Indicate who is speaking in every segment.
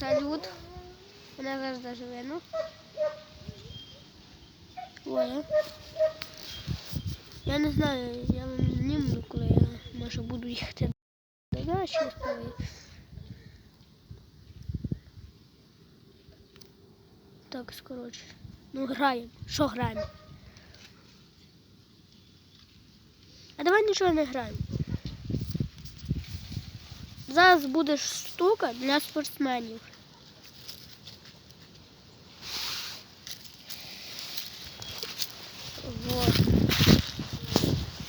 Speaker 1: Салют. Мене завжди живе, ну. Ой. Я не знаю, я вам знімлю, коли я може буду їхати до дачі. коли- Так, скоротше. Ну, граємо. Що граємо? А давай нічого не граємо. Зараз буде штука для спортсменів.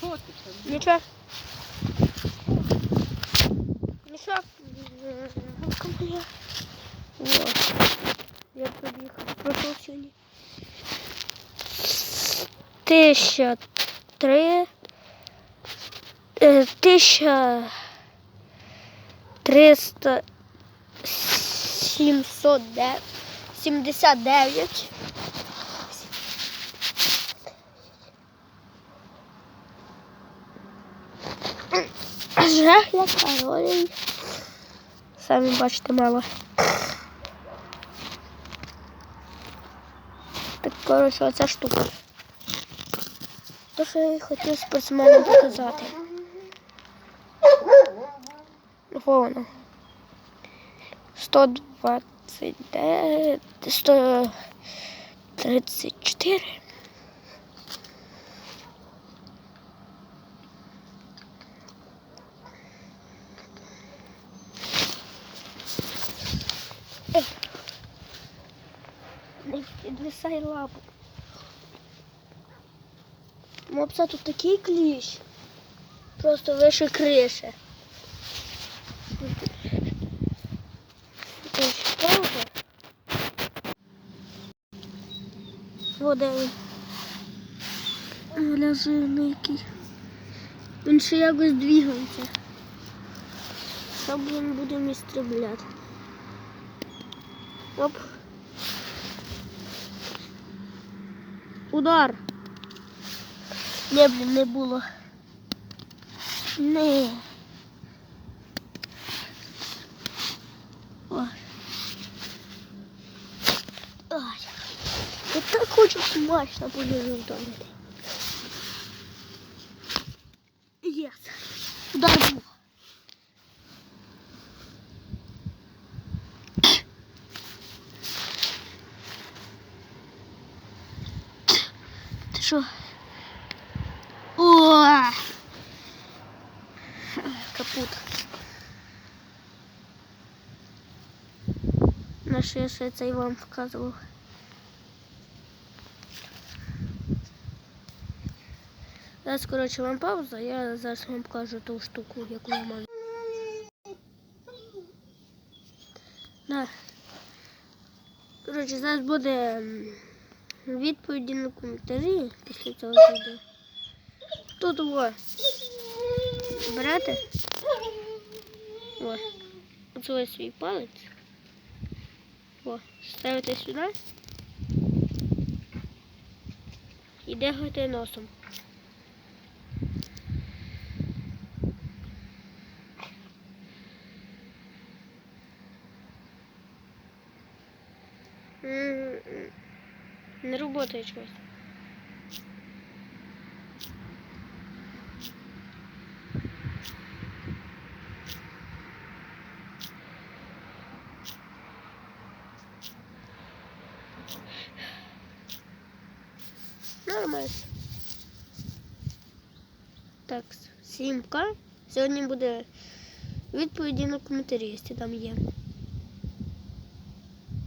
Speaker 1: Вот. Нічого. Нічого. Вот. Я приїхав. Пройшов сьогодні. Тисяча три. е, Тисяча триста сімсот де- сімдесят дев'ять. Жах я калорій. Самі бачите мало. Так, коротше, оця штука. То, що я хотів спортсменам показати. Во воно. 129, 134. Не підвисай лапу. Мопса тут такий кліщ. Просто вище криші. Ось пауза. Вода він. Ляжинний. Він ще якось двигається. Що блін будемо істрібляти. Оп. Удар. Не, блін, не було. Не. Ой. Ай. Я так хочу смачно полежу вдома. Єс. Удар був. Ти що? О! Капут. На що я ще це і вам показував. Зараз, коротше, вам пауза, я зараз вам покажу ту штуку, яку я маю. Да. Коротше, зараз буде відповіді на коментарі після цього відео. Тут о. Берете. О. Оце свій палець. О, ставите сюди. І дихайте носом. Не работает чогось. Нормально. Так, сімка. Сьогодні буде відповіді на коментарі, якщо там є.